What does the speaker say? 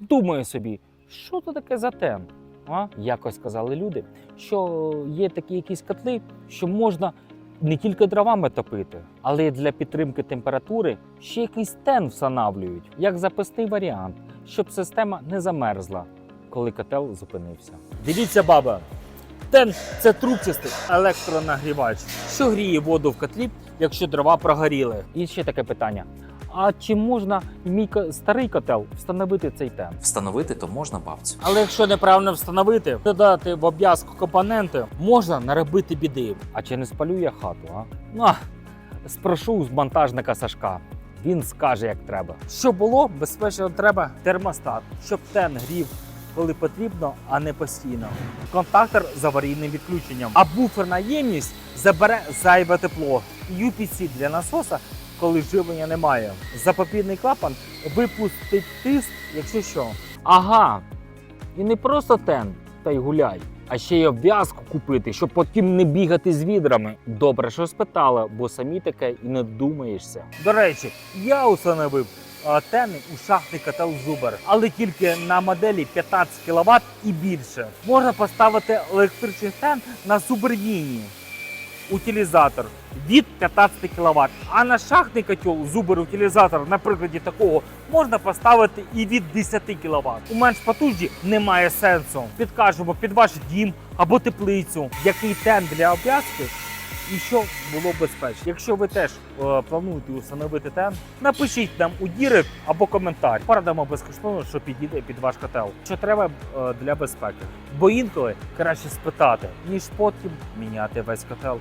Думаю собі, що це таке за тен? А? Якось сказали люди, що є такі якісь котли, що можна не тільки дровами топити, але й для підтримки температури ще якийсь тен встановлюють, як запасний варіант, щоб система не замерзла, коли котел зупинився. Дивіться, баба, тен це трубчастий електронагрівач, що гріє воду в котлі, якщо дрова прогоріли. І ще таке питання: а чи можна мій старий котел встановити цей тен? Встановити то можна бабцю. Але якщо неправильно встановити, додати в обв'язку компоненти, можна наробити біди. А чи не спалю я хату? А? Ну, спрошу з монтажника Сашка. Він скаже, як треба. Що було, безпечно треба термостат, щоб тен грів, коли потрібно, а не постійно. Контактор з аварійним відключенням. А буферна ємність забере зайве тепло. UPC для насоса, коли живлення немає. Запобірний клапан випустить тиск, якщо що. Ага. І не просто тен, та й гуляй, а ще й обв'язку купити, щоб потім не бігати з відрами. Добре, що спитала, бо самі таке і не думаєшся. До речі, я установив а, тени у шахтний котел Зубер, але тільки на моделі 15 кВт і більше. Можна поставити електричний тен на Зубервіні утилізатор від 15 кВт. А на шахтний котел зубер утилізатор, на прикладі такого, можна поставити і від 10 кВт. У менш потужні немає сенсу. Підкажемо під ваш дім або теплицю, який тен для обв'язки. І що було безпечно. Якщо ви теж е, плануєте установити тен, напишіть нам у дірект або коментар. Порадимо безкоштовно, що підійде під ваш котел. Що треба е, для безпеки. Бо інколи краще спитати, ніж потім міняти весь котел.